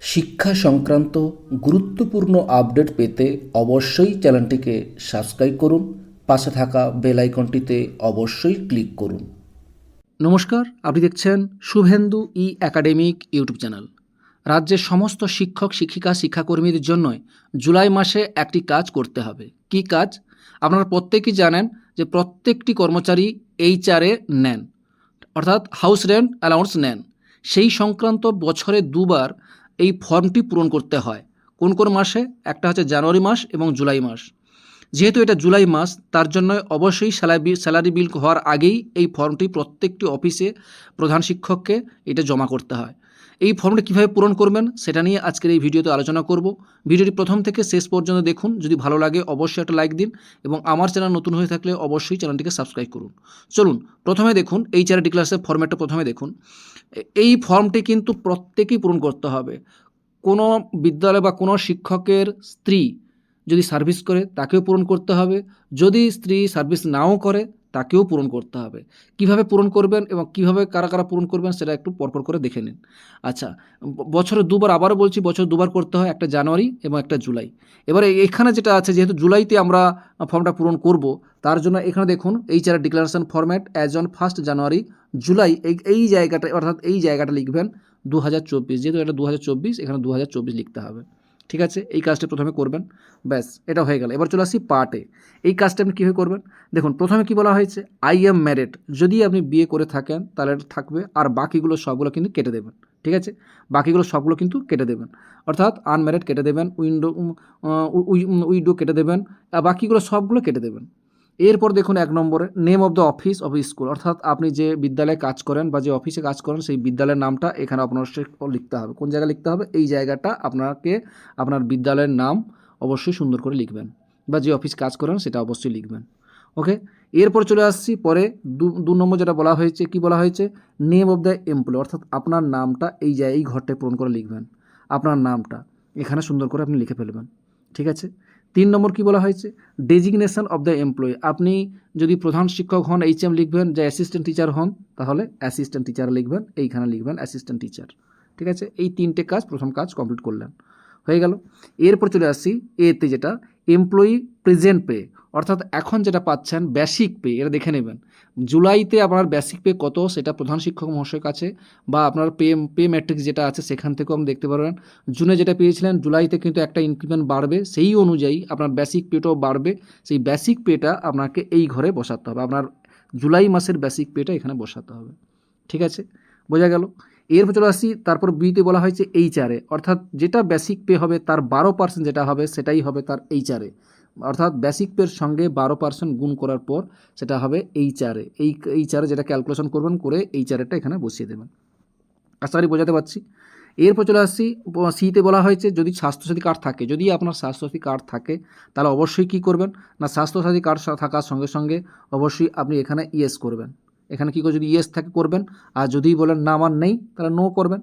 শিক্ষা সংক্রান্ত গুরুত্বপূর্ণ আপডেট পেতে অবশ্যই চ্যানেলটিকে সাবস্ক্রাইব করুন, পাশে থাকা বেল আইকনটিতে অবশ্যই ক্লিক করুন। নমস্কার, আপনি দেখছেন Shubhendu e academic YouTube channel. রাজ্যের সমস্ত শিক্ষক, শিক্ষিকা শিক্ষাকর্মীদের জন্যই জুলাই মাসে একটি কাজ করতে হবে। কি কাজ? আপনারা প্রত্যেকেই জানেন যে প্রত্যেকটি কর্মচারী এইচআরএ নেন, অর্থাৎ হাউস রেন্ট অ্যালাউন্স নেন। সেই সংক্রান্ত বছরে দুবার এই ফর্মটি পূরণ করতে হয়। কোন কোন মাসে? একটা হচ্ছে জানুয়ারি মাস এবং জুলাই মাস। যেহেতু এটা জুলাই মাস, তার জন্য অবশ্যই স্যালারি স্যালারি বিল হওয়ার আগেই এই ফর্মটি প্রত্যেকটি অফিসে প্রধান শিক্ষককে এটা জমা করতে হয়। এই ফর্মটি কীভাবে পূরণ করবেন সেটা নিয়ে আজকের এই ভিডিওতে আলোচনা করব। ভিডিওটি প্রথম থেকে শেষ পর্যন্ত দেখুন। যদি ভালো লাগে অবশ্যই একটা লাইক দিন এবং আমার চ্যানেল নতুন হয়ে থাকলে অবশ্যই চ্যানেলটিকে সাবস্ক্রাইব করুন। চলুন, প্রথমে দেখুন, এই চার ডিক্লাসের ফর্ম্যাটটা প্রথমে দেখুন। এই ফর্মটি কিন্তু প্রত্যেকেই পূরণ করতে হবে। কোনো বিদ্যালয় বা কোনো শিক্ষকের স্ত্রী যদি সার্ভিস করে, তাকেও পূরণ করতে হবে। যদি স্ত্রী সার্ভিস নাও করে তাকেও পূরণ করতে হবে। কীভাবে পূরণ করবেন এবং কীভাবে কারা কারা পূরণ করবেন সেটা একটু পরপর করে দেখে নিন। আচ্ছা বছরে দুবার আবারও বলছি, বছর দুবার করতে হয়, একটা জানুয়ারি এবং একটা জুলাই। এবারে এখানে যেটা আছে, যেহেতু জুলাইতে আমরা ফর্মটা পূরণ করব, তার জন্য এখানে দেখুন, এই চার declaration format as on first January July, এই এই জায়গাটা অর্থাৎ এই জায়গাটা লিখবেন দু হাজার চব্বিশ। যেহেতু এটা দু হাজার চব্বিশ, এখানে দু হাজার চব্বিশ লিখতে হবে। ঠিক আছে? এই কাজটা প্রথমে করবেন। ব্যাস, এটা হয়ে গেল। এবার চলে আসি পার্টে এই কাজটা আপনি কীভাবে করবেন? দেখুন, প্রথমে কি বলা হয়েছে? আই এম ম্যারেড যদি আপনি বিয়ে করে থাকেন, তাহলে থাকবে। আর বাকিগুলো সবগুলো কিন্তু কেটে দেবেন। ঠিক আছে? বাকিগুলো সবগুলো কিন্তু কেটে দেবেন। অর্থাৎ আনম্যারেড কেটে দেবেন উইন্ডো উইডো কেটে দেবেন, আর বাকিগুলো সবগুলো কেটে দেবেন। এরপর দেখুন এক নম্বরে name of the office of school অর্থাৎ আপনি যে বিদ্যালয়ে কাজ করেন বা যে অফিসে কাজ করেন, সেই বিদ্যালয়ের নামটা এখানে আপনার লিখতে হবে। কোন জায়গায় লিখতে হবে? এই জায়গাটা আপনাকে আপনার বিদ্যালয়ের নাম অবশ্যই সুন্দর করে লিখবেন বা যে অফিস কাজ করেন, সেটা অবশ্যই লিখবেন। ওকে এরপর চলে আসছি, পরে দু নম্বর যেটা বলা হয়েছে, কি বলা হয়েছে? নেম অফ দ্য এমপ্লয় অর্থাৎ আপনার নামটা এই জায়গায়, এই ঘরটায় পূরণ করে লিখবেন। আপনার নামটা এখানে সুন্দর করে আপনি লিখে ফেলবেন। ঠিক আছে? তিন নম্বর কি বলা হয়েছে? ডেজিগনেশন অফ দ্য এমপ্লয়ি আপনি যদি প্রধান শিক্ষক হন এইচ এম লিখবেন, যে অ্যাসিস্ট্যান্ট টিচার হন, তাহলে অ্যাসিস্ট্যান্ট টিচার লিখবেন, এইখানে লিখবেন অ্যাসিস্ট্যান্ট টিচার ঠিক আছে? এই তিনটে কাজ প্রথম কাজ কমপ্লিট করলেন। হয়ে গেল। এরপর চলে আসছি এতে যেটা এমপ্লয়ি প্রেজেন্ট পে অর্থাৎ এখন যেটা পাচ্ছেন বেসিক পে এটা দেখে নেবেন। জুলাইতে আপনার বেসিক পে কত, সেটা প্রধান শিক্ষক মহাশয়ের কাছে, বা আপনার পে পে ম্যাট্রিক্স যেটা আছে, সেখান থেকেও আপনি দেখতে পারবেন। জুনে যেটা পেয়েছিলেন, জুলাইতে কিন্তু একটা ইনক্রিমেন্ট বাড়বে, সেই অনুযায়ী আপনার বেসিক পেটাও বাড়বে। সেই বেসিক পেটা আপনাকে এই ঘরে বসাতে হবে, আপনার জুলাই মাসের বেসিক পেটা এখানে বসাতে হবে। ঠিক আছে? বোঝা গেল? এরপর চলে আসছি তারপর বিতে বলা হয়েছে এইচআরএ অর্থাৎ যেটা বেসিক পে হবে তার বারো পার্সেন্ট যেটা হবে সেটাই হবে তার এইচআরএ অর্থাৎ বেসিক পের সঙ্গে বারো পার্সেন্ট গুণ করার পর সেটা হবে এইচআরএ এই এইচআরএ যেটা ক্যালকুলেশন করবেন করে এইচআরএটা এখানে বসিয়ে দেবেন। আশা করি বোঝাতে পারছি। এরপর চলে আসছি সিতে বলা হয়েছে যদি স্বাস্থ্যসাথী কার্ড থাকে, যদি আপনার স্বাস্থ্যসাথী কার্ড থাকে, তাহলে অবশ্যই কী করবেন? না, স্বাস্থ্যসাথী কার্ড থাকার সঙ্গে সঙ্গে অবশ্যই আপনি এখানে ইয়েস করবেন। এখানে কী করে যদি ইয়েস থাকে করবেন। আর যদি বলেন না আমার নেই, তাহলে নো করবেন।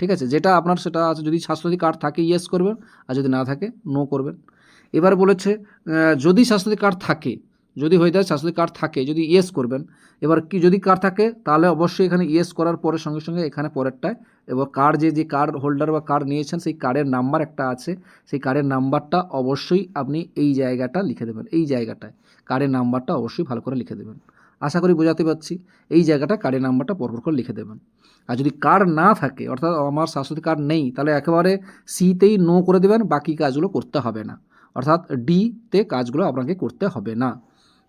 ঠিক আছে? যেটা আপনার, সেটা আছে। যদি স্বাস্থ্যসাথী কার্ড থাকে ইয়েস করবেন। আর যদি না থাকে নো করবেন। এবার বলেছে যদি স্বাস্থ্যসাথী কার্ড থাকে, যদি হয়ে যায় স্বাস্থ্যসাথী কার্ড থাকে, যদি ইয়েস করবেন, এবার কি যদি কার্ড থাকে, তাহলে অবশ্যই এখানে ইয়েস করার পরে সঙ্গে সঙ্গে এখানে পরেরটায় এবার কার্ড যে যে কার্ড হোল্ডার বা কার্ড নিয়েছেন, সেই কার্ডের নাম্বার একটা আছে। সেই কার্ডের নাম্বারটা অবশ্যই আপনি এই জায়গাটা লিখে দেবেন। এই জায়গাটায় কার্ডের নাম্বারটা অবশ্যই ভালো করে লিখে দেবেন। আশা করি বোঝাতে পারছি। এই জায়গাটা কার্ডের নাম্বারটা পরপর করে লিখে দেবেন। আর যদি কার্ড না থাকে, অর্থাৎ আমার স্বাস্থ্যসাথী কার্ড নেই, তাহলে একেবারে সিতেই নো করে দেবেন, বাকি কাজগুলো করতে হবে না। অর্থাৎ ডিতে কাজগুলো আপনাকে করতে হবে না।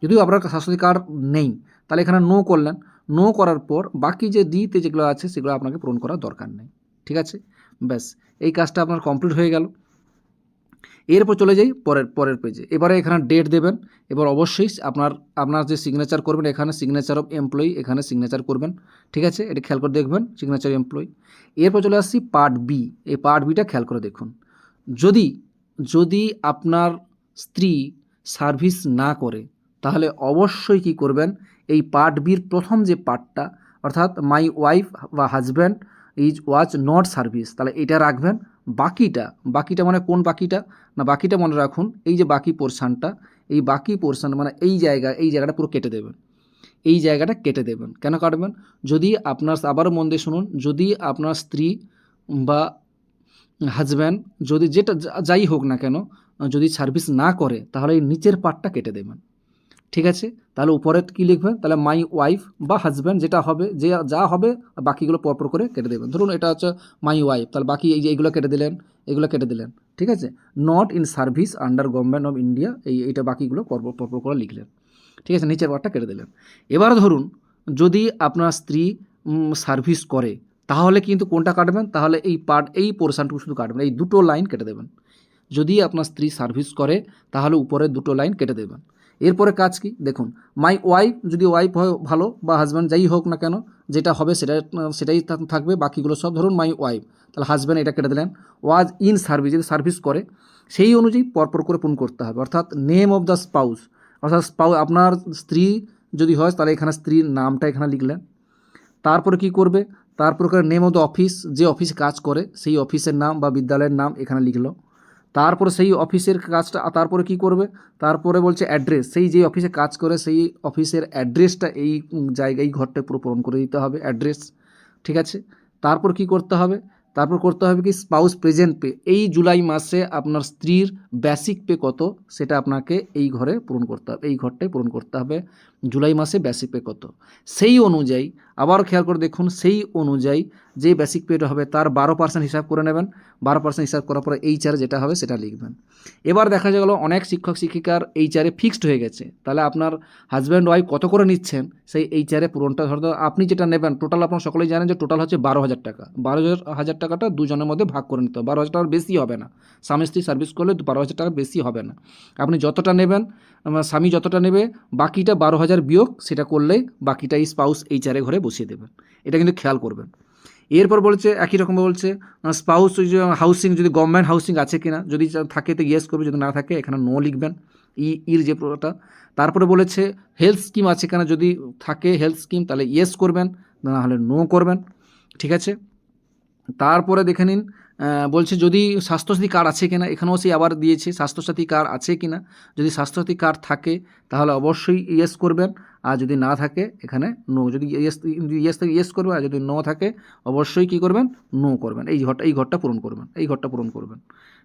যদিও আপনার স্বাস্থ্যসাথী কার্ড নেই, তাহলে এখানে নো করলেন। নো করার পর বাকি যে ডিতে যেগুলো আছে, সেগুলো আপনাকে পূরণ করার দরকার নেই। ঠিক আছে? ব্যাস, এই কাজটা আপনার কমপ্লিট হয়ে গেল। এরপর চলে যাই পরের পরের পেজে এবারে এখানে ডেট দেবেন, এবার অবশ্যই আপনার আপনার যে সিগনেচার করবেন, এখানে সিগনেচার অফ এমপ্লয়ি এখানে সিগনেচার করবেন, ঠিক আছে? এটা খেয়াল করে দেখবেন সিগনেচার এমপ্লয়ি এরপর চলে আসছি পার্ট বি এই পার্ট বিটা খেয়াল করে দেখুন। যদি যদি আপনার স্ত্রী সার্ভিস না করে, তাহলে অবশ্যই কি করবেন? এই পার্ট বির প্রথম যে পার্টটা অর্থাৎ মাই ওয়াইফ বা husband is was not service তাহলে এটা রাখবেন। বাকিটা বাকিটা মানে কোন বাকিটা? না, বাকিটা মনে রাখুন, এই যে বাকি পোর্শানটা এই বাকি পোর্শান মানে এই জায়গা, এই জায়গাটা পুরো কেটে দেবেন। এই জায়গাটা কেটে দেবেন। কেন কাটবেন? যদি আপনার, আবারও মন দিয়ে শুনুন, যদি আপনার স্ত্রী বা হাজব্যান্ড যদি যেটা যাই হোক না কেন, যদি সার্ভিস না করে, তাহলে এই নিচের পার্টটা কেটে দেবেন। ঠিক আছে? তাহলে উপরে কি লিখবেন তাহলে মাই ওয়াইফ বা হাজব্যান্ড যেটা হবে, যে যা হবে, বাকিগুলো পরপর করে কেটে দেবেন ধরুন এটা হচ্ছে মাই ওয়াইফ তাহলে বাকি এই যে এইগুলো কেটে দিলেন, এগুলো কেটে দিলেন, ঠিক আছে? Not in service under government of India এই এইটা বাকিগুলো পরপর পরপর করে লিখলেন, ঠিক আছে? নিচের পার্টটা কেটে দিলেন। এবার ধরুন, যদি আপনার স্ত্রী সার্ভিস করে, তাহলে কিন্তু কোনটা কাটবেন? তাহলে এই পার্ট এই পোর্শনটুকু শুধু কাটবেন, এই দুটো লাইন কেটে দেবেন। যদি আপনার স্ত্রী সার্ভিস করে, তাহলে উপরে দুটো লাইন কেটে দেবেন। এরপরে কাজ কি? দেখুন মাই ওয়াইফ যদি ওয়াইফ হয় ভালো বা হাজব্যান্ড যাই হোক না কেন, যেটা হবে সেটা, সেটাই থাকবে, বাকিগুলো সব ধরুন মাই ওয়াইফ তাহলে হাজব্যান্ড এটা কেটে দিলেন। ওয়াজ ইন সার্ভিস যদি সার্ভিস করে, সেই অনুযায়ী পরপর করে পূরণ করতে হবে। অর্থাৎ নেম অফ দ্য স্পাউস অর্থাৎ স্পাউ আপনার স্ত্রী যদি হয়, তাহলে এখানে স্ত্রীর নামটা এখানে লিখলেন। তারপরে কি করবে? তারপর করে নেম অফ দ্য অফিস যে অফিসে কাজ করে, সেই অফিসের নাম বা বিদ্যালয়ের নাম এখানে লিখলো। তারপরে সেই অফিসের কাজটা তারপরে কি করবে? তারপরে বলছে অ্যাড্রেস সেই যে অফিসে কাজ করে, সেই অফিসের অ্যাড্রেসটা এই জায়গায়, এই ঘরটায় পুরো পূরণ করে দিতে হবে অ্যাড্রেস ঠিক আছে? তারপর কি করতে হবে? তারপর করতে হবে কি? স্পাউস প্রেজেন্ট পে এই জুলাই মাসে আপনার স্ত্রীর বেসিক পে কত? সেটা আপনাকে এই ঘরে পূরণ করতে হবে, এই ঘরটায় পূরণ করতে হবে। জুলাই মাসে বেসিক পে কত? সেই অনুযায়ী আবার খেয়াল করে দেখুন, সেই অনুযায়ী যে বেসিক পেটা হবে তার বারো পার্সেন্ট হিসাব করে নেবেন। বারো পার্সেন্ট হিসাব করার পরে এই চারে যেটা হবে সেটা লিখবেন। এবার দেখা গেল, অনেক শিক্ষক, শিক্ষিকার এই চারে ফিক্সড হয়ে গেছে। তাহলে আপনার হাজব্যান্ড ওয়াইফ কত করে নিচ্ছেন? সেই এই চারে পূরণটা ধরো আপনি যেটা নেবেন টোটাল আপনার সকলেই জানেন যে টোটাল হচ্ছে বারো হাজার টাকা। বারো হাজার টাকাটা দুজনের মধ্যে ভাগ করে নিতে হবে। বারো হাজার টাকার বেশি হবে না। স্বামী স্ত্রী সার্ভিস করলে বারো হাজার টাকার বেশি হবে না। আপনি যতটা নেবেন স্বামী যতটা নেবে, বাকিটা বারো হাজার বিয়োগ, সেটা করলেই বাকিটা স্পাউস এই চারে ঘরে বসিয়ে দেবেন এটা কিন্তু খেয়াল করবেন। এরপর বলছে, একই রকম বলছে স্পাউস ওই যে হাউসিং যদি গভর্নমেন্ট হাউসিং আছে কিনা, যদি থাকে তো ইয়েস করবে, যদি না থাকে, এখানে নো লিখবেন। ই, ইর যে প্রোটা। তারপরে বলেছে হেলথ স্কিম আছে কিনা, যদি থাকে হেলথ স্কিম তাহলে ইয়েস করবেন, না হলে নো করবেন। ঠিক আছে? তারপরে দেখে নিন বলছে যদি স্বাস্থ্যসাথী কার্ড আছে কিনা? এখানেও সেই আবার দিয়েছে, স্বাস্থ্যসাথী কার্ড আছে কিনা? যদি স্বাস্থ্যসাথী কার্ড থাকে, তাহলে অবশ্যই ইয়েস করবেন। আর যদি না থাকে, এখানে নো যদি ইয়েস ইয়েস থেকে, ইয়েস করবেন। আর যদি নো থাকে, অবশ্যই কী করবেন? নো করবেন। এই ঘরটা এই ঘরটা পূরণ করবেন। এই ঘরটা পূরণ করবেন।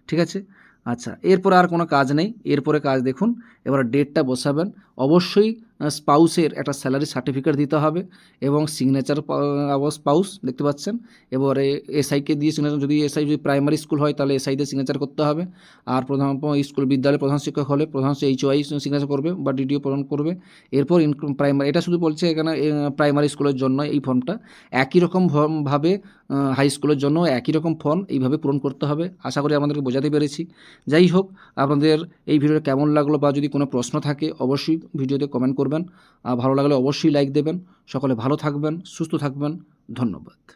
ঠিক আছে? আচ্ছা এরপরে আর কোনো কাজ নেই। এরপরে কাজ দেখুন। এবার ডেটটা বসাবেন। অবশ্যই স্পাউসের একটা স্যালারি সার্টিফিকেট দিতে হবে এবং সিগনেচার স্পাউস, দেখতে পাচ্ছেন? এবারে এসআইকে দিয়ে সিগনেচার যদি এসআই, যদি প্রাইমারি স্কুল হয়, তাহলে এসআই দিয়ে সিগনেচার করতে হবে। আর প্রধান স্কুল বিদ্যালয়ের প্রধান শিক্ষক হলে প্রধান এইচ ওয়াই সিগনেচার করবে বা ডিডিও প্রদান করবে। এরপর প্রাইমারি, এটা শুধু বলছে এখানে প্রাইমারি স্কুলের জন্য এই ফর্মটা। একই রকম ভর্ম- ভাবে হাই স্কুলের জন্য একই রকম ফর্ম এইভাবে পূরণ করতে হবে। আশা করি আমাদেরকে বোঝাতে পেরেছি। যাই হোক, আপনাদের এই ভিডিওটা কেমন লাগল বা যদি কোনো প্রশ্ন থাকে, অবশ্যই ভিডিওতে কমেন্ট করবেন। আর ভালো লাগলে অবশ্যই লাইক দেবেন। সকলে ভালো থাকবেন সুস্থ থাকবেন। ধন্যবাদ।